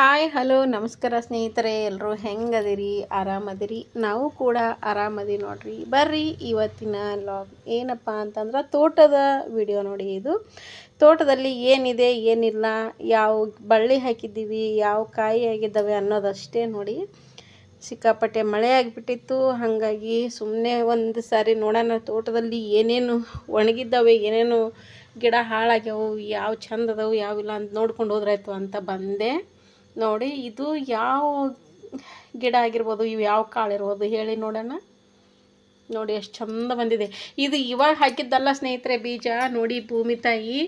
Hi, hello, ನಮಸ್ಕಾರ ಸ್ನೇಹಿತರೆ. ಎಲ್ಲರೂ ಹೆಂಗದಿರಿ? ಆರಾಮದಿರಿ? ನಾವು ಕೂಡ ಆರಾಮದಿ ನೋಡ್ರಿ. ಬರ್ರಿ ಇವತ್ತಿನ ಲಾಗ್ ಏನಪ್ಪ ಅಂತಂದ್ರೆ ತೋಟದ ವಿಡಿಯೋ ನೋಡಿ ಇದು. ತೋಟದಲ್ಲಿ ಏನಿದೆ, ಏನಿಲ್ಲ, ಯಾವ ಬಳ್ಳಿ ಹಾಕಿದ್ದೀವಿ, ಯಾವ ಕಾಯಿ ಆಗಿದ್ದಾವೆ ಅನ್ನೋದಷ್ಟೇ ನೋಡಿ. ಸಿಕ್ಕಾಪಟ್ಟೆ ಮಳೆ ಆಗಿಬಿಟ್ಟಿತ್ತು. ಹಾಗಾಗಿ ಸುಮ್ಮನೆ ಒಂದು ಸಾರಿ ನೋಡೋಣ. ತೋಟದಲ್ಲಿ ಏನೇನು ಒಣಗಿದ್ದಾವೆ, ಏನೇನು ಗಿಡ ಹಾಳಾಗ್ಯಾವು, ಯಾವ ಚಂದ ಯಾವಿಲ್ಲ ಅಂತ ನೋಡ್ಕೊಂಡು ಹೋದ್ರಾಯ್ತು ಅಂತ ಬಂದೆ. ನೋಡಿ, ಇದು ಯಾವ ಗಿಡ ಆಗಿರ್ಬೋದು, ಇವು ಯಾವ ಕಾಳು ಇರ್ಬೋದು ಹೇಳಿ ನೋಡೋಣ. ನೋಡಿ, ಎಷ್ಟು ಚಂದ ಬಂದಿದೆ. ಇದು ಇವಾಗ ಹಾಕಿದ್ದಲ್ಲ ಸ್ನೇಹಿತರೆ, ಬೀಜ. ನೋಡಿ, ಭೂಮಿ ತಾಯಿ.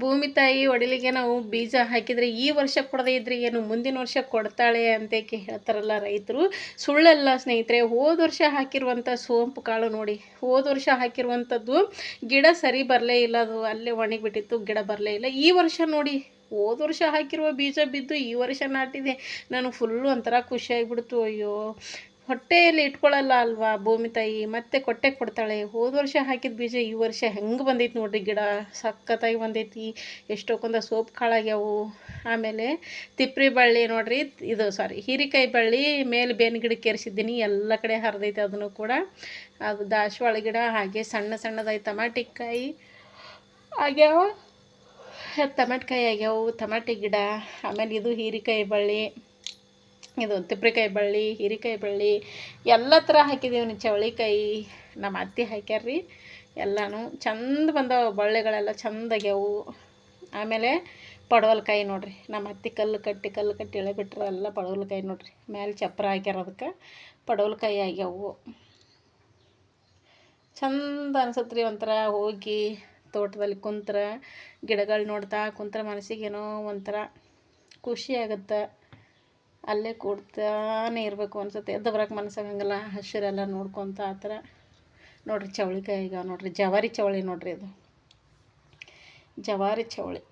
ಭೂಮಿ ತಾಯಿ ಒಡಲಿಗೆ ನಾವು ಬೀಜ ಹಾಕಿದರೆ ಈ ವರ್ಷ ಕೊಡದೇ ಇದ್ರೆ ಏನು, ಮುಂದಿನ ವರ್ಷ ಕೊಡ್ತಾಳೆ ಅಂತೇಕೆ ಹೇಳ್ತಾರಲ್ಲ ರೈತರು. ಸುಳ್ಳಲ್ಲ ಸ್ನೇಹಿತರೆ, ಹೋದ ವರ್ಷ ಹಾಕಿರುವಂಥ ಸೋಂಪು ಕಾಳು ನೋಡಿ. ಹೋದ ವರ್ಷ ಹಾಕಿರುವಂಥದ್ದು ಗಿಡ ಸರಿ ಬರಲೇ ಇಲ್ಲ, ಅದು ಅಲ್ಲೇ ಒಣಗಿಬಿಟ್ಟಿತ್ತು, ಗಿಡ ಬರಲೇ ಇಲ್ಲ. ಈ ವರ್ಷ ನೋಡಿ ಹೋದ ವರ್ಷ ಹಾಕಿರುವ ಬೀಜ ಬಿದ್ದು ಈ ವರ್ಷ ನಾಟಿದೆ. ನನಗೆ ಫುಲ್ಲು ಒಂಥರ ಖುಷಿ ಆಗಿಬಿಡ್ತು. ಅಯ್ಯೋ, ಹೊಟ್ಟೆಯಲ್ಲಿ ಇಟ್ಕೊಳ್ಳಲ್ಲ ಅಲ್ವಾ ಭೂಮಿ ತಾಯಿ? ಮತ್ತೆ ಕೊಟ್ಟೆ ಕೊಡ್ತಾಳೆ. ಹೋದ ವರ್ಷ ಹಾಕಿದ ಬೀಜ ಈ ವರ್ಷ ಹೆಂಗೆ ಬಂದೈತಿ ನೋಡ್ರಿ ಗಿಡ. ಸಖತ್ತಾಗಿ ಬಂದೈತಿ. ಎಷ್ಟೊಕ್ಕೊಂದ ಸೋಪ್ ಕಾಳಾಗ್ಯಾವು ಆಮೇಲೆ ತಿಪ್ರಿ ಬಳ್ಳಿ ನೋಡ್ರಿ, ಇದು ಸಾರಿ ಹೀರಿಕಾಯಿ ಬಳ್ಳಿ ಮೇಲೆ ಬೇನ್ ಗಿಡಕ್ಕೆ ಏರಿಸಿದ್ದೀನಿ. ಎಲ್ಲ ಕಡೆ ಹರಿದೈತೆ ಅದನ್ನು ಕೂಡ. ಅದು ದಾಸವಾಳ ಗಿಡ, ಹಾಗೆ ಸಣ್ಣ ಸಣ್ಣದಾಗಿ ಟಮಾಟಿಕಾಯಿ ಆಗ್ಯಾವ? ಟಮಾಟ್ಕಾಯಿ ಆಗ್ಯಾವು ಟಮಾಟಿ ಗಿಡ, ಆಮೇಲೆ ಇದು ಹೀರಿಕಾಯಿ ಬಳ್ಳಿ, ಇದು ತಿಪ್ರಿಕಾಯಿ ಬಳ್ಳಿ, ಹೀರಿಕಾಯಿ ಬಳ್ಳಿ, ಎಲ್ಲ ಥರ ಹಾಕಿದ್ದೀವಿ ಚವಳಿಕಾಯಿ ನಮ್ಮ ಅತ್ತೆ ಹಾಕ್ಯಾರ್ರಿ, ಎಲ್ಲನೂ ಚಂದ ಬಂದವು ಬಳ್ಳಿಗಳೆಲ್ಲ, ಚಂದ ಆಗ್ಯಾವು. ಆಮೇಲೆ ಪಡವಲಕಾಯಿ ನೋಡ್ರಿ, ನಮ್ಮ ಅತ್ತೆ ಕಲ್ಲು ಕಟ್ಟಿ ಕಲ್ಲು ಕಟ್ಟಿ ಎಳೆ ಬಿಟ್ರೆ ಎಲ್ಲ ಪಡವಲಕಾಯಿ ನೋಡ್ರಿ. ಮೇಲೆ ಚಪ್ಪರ ಹಾಕ್ಯಾರ ಅದಕ್ಕೆ, ಪಡವಲಕಾಯಿ ಆಗ್ಯಾವು. ಚಂದ ಅನ್ಸತ್ರಿ ಒಂಥರ ಹೋಗಿ ತೋಟದಲ್ಲಿ ಕುಂತ್ರ, ಗಿಡಗಳು ನೋಡ್ತಾ ಕುಂತ್ರ ಮನಸ್ಸಿಗೇನೋ ಒಂಥರ ಖುಷಿ ಆಗುತ್ತೆ. ಅಲ್ಲೇ ಕೂಡ್ತಾನೆ ಇರಬೇಕು ಅನ್ಸುತ್ತೆ. ಎದ್ದು ಬರೋಕೆ ಮನಸ್ಸಾಗಂಗಿಲ್ಲ ಹಸಿರೆಲ್ಲ ನೋಡ್ಕೊತ ಆ ಥರ. ನೋಡ್ರಿ ಚವಳಿಕಾಯಿ ಈಗ ನೋಡ್ರಿ. ಜವಾರಿ ಚವಳಿ ನೋಡ್ರಿ ಅದು. ಜವಾರಿ ಚವಳಿ.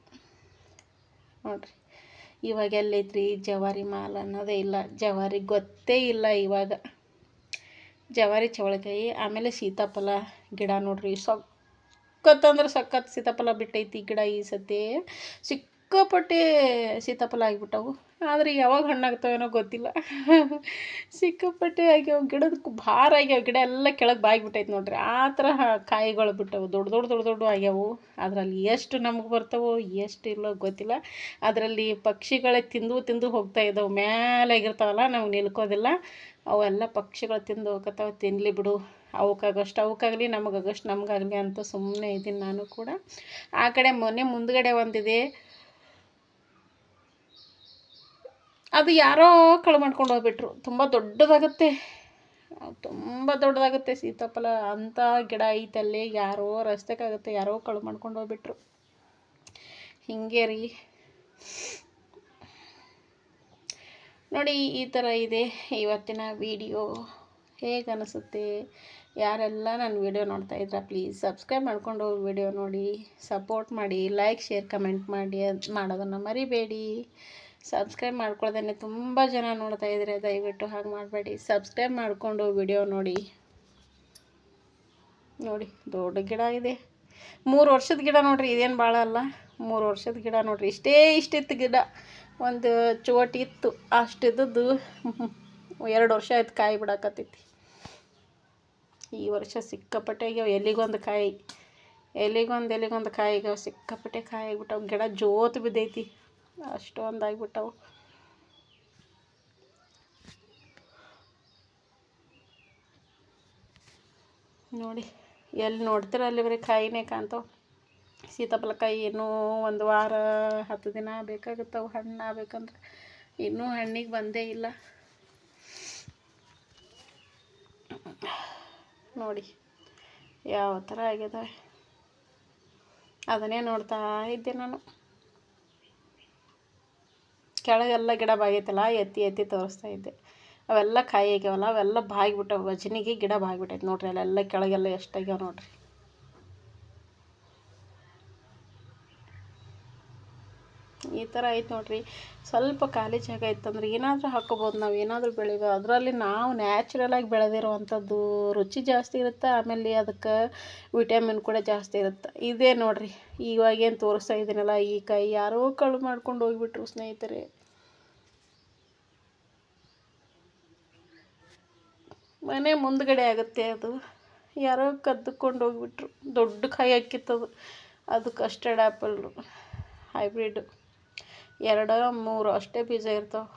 ನೋಡ್ರಿ. ಇವಾಗ ಎಲ್ಲೈತ್ರಿ ಜವಾರಿ ಮಾಲ್ ಅನ್ನೋದೇ ಇಲ್ಲ. ಜವಾರಿ ಗೊತ್ತೇ ಇಲ್ಲ ಇವಾಗ. ಜವಾರಿ ಚವಳಿಕಾಯಿ ಆಮೇಲೆ ಸೀತಾಫಲ ಗಿಡ ನೋಡ್ರಿ. ಸಕ್ಕತ್ತಂದ್ರೆ ಸಖತ್ ಸೀತಾಫಲ ಬಿಟ್ಟೈತಿ ಗಿಡ ಈ ಸತಿ ಸಿಕ್ಕಾಪಟ್ಟೆ ಸೀತಾಫಲ ಆಗಿಬಿಟ್ಟವು. ಆದರೆ ಯಾವಾಗ ಹಣ್ಣಾಗ್ತಾವೇನೋ ಗೊತ್ತಿಲ್ಲ. ಸಿಕ್ಕಾಪಟ್ಟೆ ಆಗ್ಯಾವ ಗಿಡದ ಭಾರ ಆಗ್ಯಾವ ಗಿಡ ಎಲ್ಲ ಕೆಳಗೆ ಬಾಗಿಬಿಟ್ಟೈತೆ ನೋಡ್ರಿ. ಆ ಥರ ಕಾಯಿಗಳು ಬಿಟ್ಟವು. ದೊಡ್ಡ ದೊಡ್ಡ ದೊಡ್ಡ ದೊಡ್ಡ ಆಗ್ಯಾವು. ಅದರಲ್ಲಿ ಎಷ್ಟು ನಮಗೆ ಬರ್ತವೋ ಎಷ್ಟು ಇಲ್ಲೋ ಗೊತ್ತಿಲ್ಲ. ಅದರಲ್ಲಿ ಪಕ್ಷಿಗಳೇ ತಿಂದು ತಿಂದು ಹೋಗ್ತಾ ಇದ್ದಾವೆ. ಮೇಲೆ ಆಗಿರ್ತಾವಲ್ಲ, ನಾವು ನಿಲ್ಕೋದಿಲ್ಲ. ಅವೆಲ್ಲ ಪಕ್ಷಿಗಳು ತಿಂದು ಹೋಗತ್ತಾವ ತಿನ್ನಲಿ ಬಿಡು. ಅವಕ್ಕಾಗಷ್ಟು ಅವಕ್ಕಾಗಲಿ, ನಮಗಾಗಷ್ಟು ನಮಗಾಗಲಿ ಅಂತ ಸುಮ್ಮನೆ ಇದ್ದೀನಿ ನಾನು ಕೂಡ. ಆ ಕಡೆ ಮೊನ್ನೆ ಮುಂದ್ಗಡೆ ಒಂದಿದೆ. ಅದು ಯಾರೋ ಕಳು ಮಾಡ್ಕೊಂಡು ಹೋಗ್ಬಿಟ್ರು. ತುಂಬ ದೊಡ್ಡದಾಗುತ್ತೆ. ತುಂಬ ದೊಡ್ಡದಾಗುತ್ತೆ ಸೀತಾಫಲ. ಅಂಥ ಗಿಡ ಐತಲ್ಲಿ. ಯಾರೋ ರಸ್ತೆಗಾಗುತ್ತೆ, ಯಾರೋ ಕಳು ಮಾಡ್ಕೊಂಡು ಹೋಗ್ಬಿಟ್ರು. ಹಿಂಗೆ ರೀ. ನೋಡಿ ಈ ಥರ ಇದೆ. ಇವತ್ತಿನ ವಿಡಿಯೋ ಹೇಗೆ ಅನಿಸುತ್ತೆ? ಯಾರೆಲ್ಲ ನನ್ನ ವಿಡಿಯೋ ನೋಡ್ತಾ ಇದ್ರ ಪ್ಲೀಸ್ ಸಬ್ಸ್ಕ್ರೈಬ್ ಮಾಡ್ಕೊಂಡು ವಿಡಿಯೋ ನೋಡಿ. ಸಪೋರ್ಟ್ ಮಾಡಿ ಲೈಕ್ ಶೇರ್ ಕಮೆಂಟ್ ಮಾಡಿ ಮಾಡೋದನ್ನು ಮರಿಬೇಡಿ. ಸಬ್ಸ್ಕ್ರೈಬ್ ಮಾಡ್ಕೊಳ್ದೇ ತುಂಬ ಜನ ನೋಡ್ತಾ ಇದ್ದಾರೆ ದಯವಿಟ್ಟು ಹಾಗೆ ಮಾಡಬೇಡಿ. ಸಬ್ಸ್ಕ್ರೈಬ್ ಮಾಡಿಕೊಂಡು ವಿಡಿಯೋ ನೋಡಿ. ನೋಡಿ, ದೊಡ್ಡ ಗಿಡ ಇದೆ. ಮೂರು ವರ್ಷದ ಗಿಡ ನೋಡ್ರಿ, ಇದೇನು ಭಾಳ ಅಲ್ಲ. ಮೂರು ವರ್ಷದ ಗಿಡ ನೋಡ್ರಿ. ಇಷ್ಟೇ ಇಷ್ಟಿತ್ತು ಗಿಡ. ಒಂದು ಚೋಟಿ ಇತ್ತು. ಅಷ್ಟಿದ್ದದ್ದು ಎರಡು ವರ್ಷ ಆಯ್ತು ಕಾಯಿ ಬಿಡಾಕತ್ತೈತಿ. ಈ ವರ್ಷ ಸಿಕ್ಕಾಪಟ್ಟೆ ಆಗ್ಯಾವ. ಎಲ್ಲಿಗೊಂದು ಕಾಯಿ, ಎಲ್ಲಿಗೊಂದು ಎಲ್ಲಿಗೊಂದು ಕಾಯಿ ಆಗ್ಯಾವ. ಸಿಕ್ಕಾಪಟ್ಟೆ ಕಾಯಿ ಆಗ್ಬಿಟ್ಟಾವೆ. ಗಿಡ ಜೋತು ಬಿದ್ದೈತಿ. ಅಷ್ಟೊಂದು ಆಗಿಬಿಟ್ಟವು. ನೋಡಿ ಎಲ್ಲಿ ನೋಡ್ತೀರ ಅಲ್ಲಿ ಬರೀ ಕಾಯಿನೇ ಕಾಣ್ತಾವೆ. ಸೀತಾಫಲಕಾಯಿ ಇನ್ನೂ ಒಂದು ವಾರ, ಹತ್ತು ದಿನ ಬೇಕಾಗುತ್ತವೆ ಹಣ್ಣು ಆಗ್ಬೇಕಂದ್ರೆ. ಇನ್ನೂ ಹಣ್ಣಿಗೆ ಬಂದೇ ಇಲ್ಲ. ನೋಡಿ ಯಾವ ಥರ ಆಗಿದೆ ಅದನ್ನೇ ನೋಡ್ತಾ ಇದ್ದೆ ನಾನು. ಕೆಳಗೆಲ್ಲ ಗಿಡ ಬಾಗೈತಲ್ಲ, ಎತ್ತಿ ಎತ್ತಿ ತೋರಿಸ್ತಾ ಇದ್ದೆ. ಅವೆಲ್ಲ ಕಾಯಿ ಆಗ್ಯಾವಲ್ಲ, ಅವೆಲ್ಲ ಬಾಗಿಬಿಟ್ಟವು. ವಜನಿಗೆ ಗಿಡ ಬಾಗಿಬಿಟ್ಟೈತೆ ನೋಡ್ರಿ, ಅಲ್ಲೆಲ್ಲ ಕೆಳಗೆಲ್ಲ ಎಷ್ಟಾಗ್ಯಾವ ನೋಡ್ರಿ. ಈ ಥರ ಐತೆ ನೋಡಿರಿ. ಸ್ವಲ್ಪ ಖಾಲಿ ಜಾಗ ಇತ್ತಂದ್ರೆ ಏನಾದರೂ ಹಾಕೋಬೋದು ನಾವು, ಏನಾದರೂ ಬೆಳಿಬೋದು. ಅದರಲ್ಲಿ ನಾವು ನ್ಯಾಚುರಲಾಗಿ ಬೆಳೆದಿರುವಂಥದ್ದು ರುಚಿ ಜಾಸ್ತಿ ಇರುತ್ತೆ, ಆಮೇಲೆ ಅದಕ್ಕೆ ವಿಟಮಿನ್ ಕೂಡ ಜಾಸ್ತಿ ಇರುತ್ತೆ. ಇದೇ ನೋಡಿರಿ ಇವಾಗೇನು ತೋರಿಸ್ತಾ ಇದ್ದೀನಲ್ಲ, ಈ ಕಾಯಿ ಯಾರೋ ಕಳು ಮಾಡ್ಕೊಂಡು ಹೋಗ್ಬಿಟ್ರು ಸ್ನೇಹಿತರೆ. ಮನೆ ಮುಂದ್ಗಡೆ ಆಗುತ್ತೆ ಅದು. ಯಾರೋ ಕದ್ದುಕೊಂಡು ಹೋಗ್ಬಿಟ್ರು. ದೊಡ್ಡ ಕಾಯಿ ಹಾಕಿತ್ತದು. ಅದು ಕಸ್ಟರ್ಡ್ ಆ್ಯಪಲ್ಲು ಹೈಬ್ರಿಡ್. ಎರಡು ಮೂರು ಅಷ್ಟೇ ಬೀಜ ಇರ್ತಾವೆ.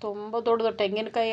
ತುಂಬ ದೊಡ್ಡದು ದೊಡ್ಡ ತೆಂಗಿನಕಾಯಿ